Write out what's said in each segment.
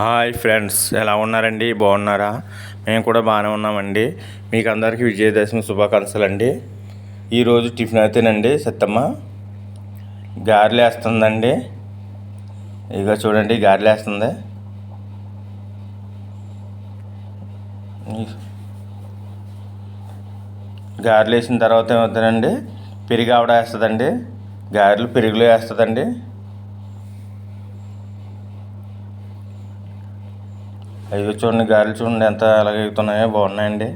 Hi friends ఎలా ఉన్నారండి? బాగున్నారా? మేము కూడా బాగానే ఉన్నామండి. మీకు అందరికీ విజయదశమి శుభాకాంక్షలు అండి ఈరోజు టిఫిన్ అయితేనండి సత్తమ్మ. గారెలు వేస్తుందండి. ఇక చూడండి గారెలు వేస్తుంది. గారెలు వేసిన తర్వాత ఏమవుతుందండి? పెరుగు ఆవిడ వేస్తుందండి. గారెలు పెరుగులో వేస్తుందండి. అయ్యో చూడండి గారెలు చూడండి ఎంత అలాగే ఎగుతున్నాయో బాగున్నాయండి.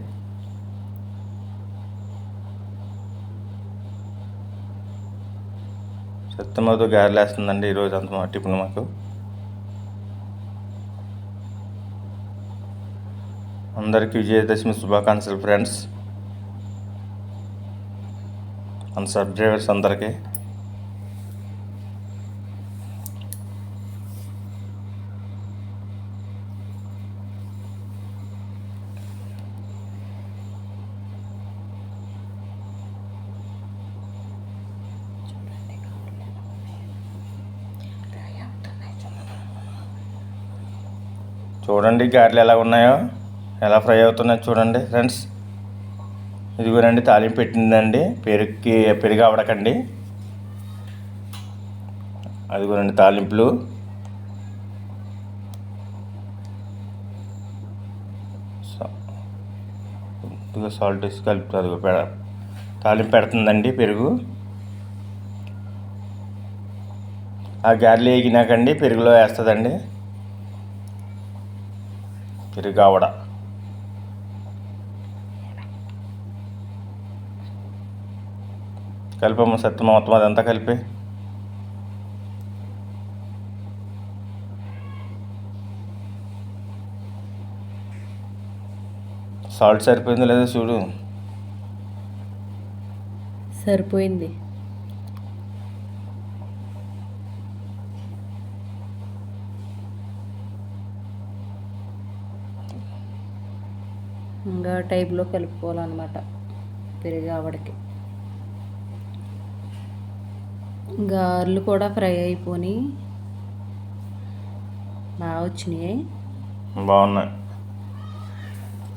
సత్యమతో గారెలు వేస్తుందండి ఈరోజు అంత మా టిఫిన్ మాకు. అందరికీ విజయదశమి శుభాకాంక్షలు ఫ్రెండ్స్. అండ్ సబ్ డ్రైవర్స్ అందరికీ. చూడండి గారెలు ఎలా ఉన్నాయో ఎలా ఫ్రై అవుతున్నాయో చూడండి ఫ్రెండ్స్. ఇదిగోనండి తాలింపు పెట్టిందండి. పెరుగుకి పెరుగు అవడకండి అదిగోనండి తాలింపులు. ఇదిగో సాల్ట్ వేసి కలుపుతుంది అదిగో పెడ తాలింపు పెడుతుందండి పెరుగు. ఆ గారెలు వేగినాకండి పెరుగులో వేస్తుందండి. తిరిగావడ. కలిపము కలిపమ్మ సత్యం మొత్తం అదంతా కలిపి. సాల్ట్ సరిపోయింది లేదో చూడు. సరిపోయింది. ఇంకా టైప్లో కలుపుకోవాలన్నమాట పెరుగు ఆవడకి. గారెలు కూడా ఫ్రై అయిపోయి బాగా వచ్చినాయి. బాగున్నాయి.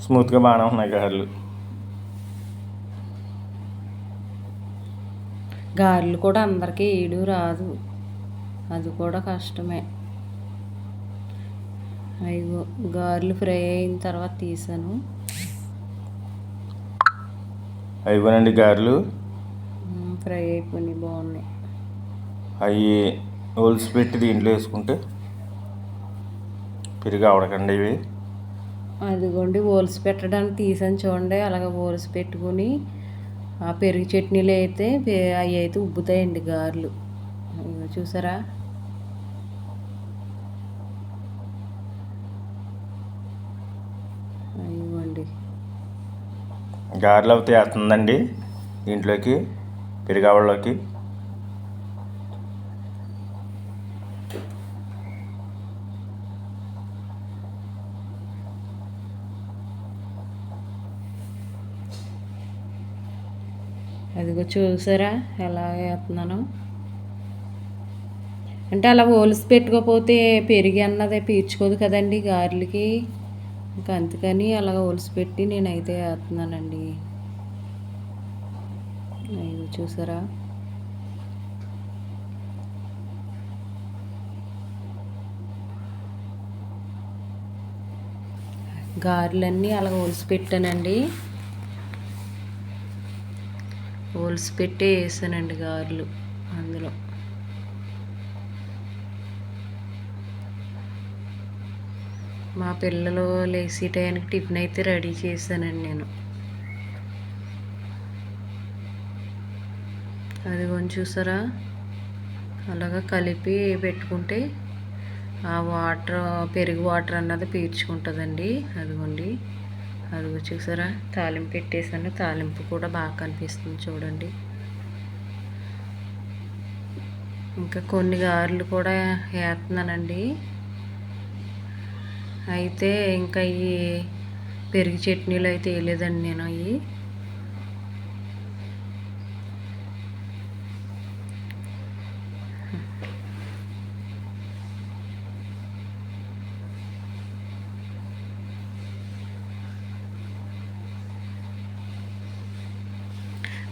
స్మూత్గా బాగానే ఉన్నాయి గారెలు. గారెలు కూడా అందరికీ ఏడు రాదు. అది కూడా కష్టమే. అయ్యో గారెలు ఫ్రై అయిన తర్వాత తీసాను. అయిపోయినండి గారెలు. ఫ్రై అయిపోయినాయి బాగున్నాయి. అవి హోల్స్ పెట్టి దీంట్లో వేసుకుంటే పెరుగు ఆవడకండి ఇవి. అదిగోండి ఓల్స్ పెట్టడానికి తీసాను చూడండి అలాగ ఓల్స్ పెట్టుకుని ఆ పెరుగు చట్నీలు అయితే అవి అయితే ఉబ్బుతాయండి గారెలు. చూసారా? గారెలు అవుతాయి వేస్తుందండి. దీంట్లోకి పెరుగు అదిగో చూసారా ఎలా వేస్తున్నాను. అంటే అలా ఓలిసి పెట్టుకోకపోతే పెరిగి అన్నది పీల్చుకోదు కదండి గారెలకి. ఇంకా అందుకని అలాగ ఒలిసిపెట్టి నేనైతే వేస్తున్నానండి. ఇది చూసారా? గారెలన్నీ అలాగ ఒలిసి పెట్టానండి ఒలిసి పెట్టి వేసానండి గారెలు అందులో. మా పిల్లలు లేచి టైంకి టిఫిన్ అయితే రెడీ చేశానండి నేను. అది కొంచెం చూసారా? అలాగా కలిపి పెట్టుకుంటే ఆ వాటర్ పెరుగు వాటర్ అన్నది పీల్చుకుంటుందండి. అదిగోండి. అదిగో చూసారా? తాలింపు పెట్టేసాను తాలింపు కూడా బాగా కనిపిస్తుంది చూడండి. ఇంకా కొన్ని గారెలు కూడా వేస్తున్నానండి. అయితే ఇంకా ఈ పెరుగు చట్నీలు అయితే వేయలేదండి నేను అవి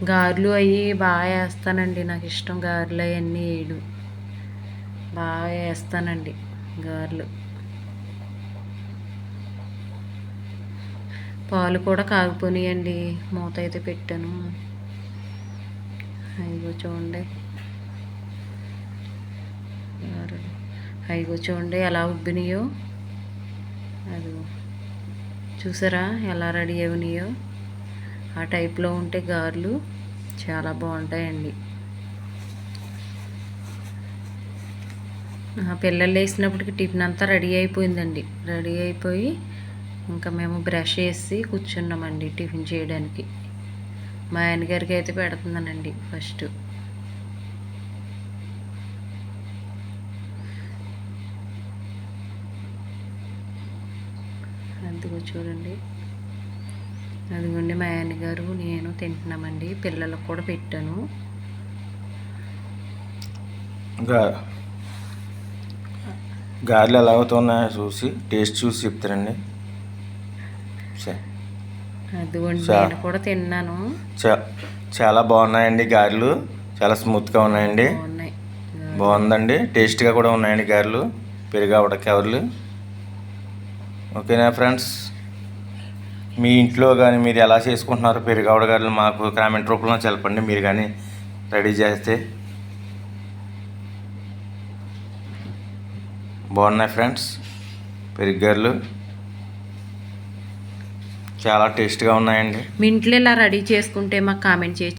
గారెలు అవి బాగా వేస్తానండి నాకు ఇష్టం గారెలు అవన్నీ వేయడం. బాగా వేస్తానండి గారెలు. పాలు కూడా కాగిపోయినాయండి మూత అయితే పెట్టాను. అయిగో చూడండి. అయిగో చూడండి ఎలా ఉబ్బినాయో. అది చూసారా ఎలా రెడీ అయినాయో? ఆ టైప్లో ఉంటే గారెలు చాలా బాగుంటాయండి. పిల్లలు వేసినప్పటికి టిఫిన్ అంతా రెడీ అయిపోయిందండి. రెడీ అయిపోయి ఇంకా మేము బ్రష్ వేసి కూర్చున్నామండి టిఫిన్ చేయడానికి. మా ఆయనగారికి అయితే పెడుతున్నానండి ఫస్ట్. అదిగో చూడండి. అదిగోండి మా ఆయనగారు నేను తింటున్నామండి. పిల్లలకు కూడా పెట్టాను. ఇంకా గారెలు ఎలా అవుతున్నాయో చూసి టేస్ట్ చూసి చెప్తారండి. అదిగోండి చా- నేను కూడా తిన్నాను. చాలా బాగున్నాయండి గారెలు. చాలా స్మూత్గా ఉన్నాయండి. బాగుందండి. టేస్ట్గా కూడా ఉన్నాయండి గారెలు. పెరుగు ఉడకెవర్లు ఓకేనా ఫ్రెండ్స్? మీ ఇంట్లో కానీ మీరు ఎలా చేసుకుంటున్నారో పెరుగు ఆవడగారులు మాకు కామెంట్ రూపంలో తెలపండి. మీరు కానీ రెడీ చేస్తే. బాగున్నాయి ఫ్రెండ్స్. పెరుగు గారెలు. చాలా టేస్ట్గా ఉన్నాయండి. మీ ఇంట్లో ఇలా రెడీ చేసుకుంటే మాకు కామెంట్ చేసి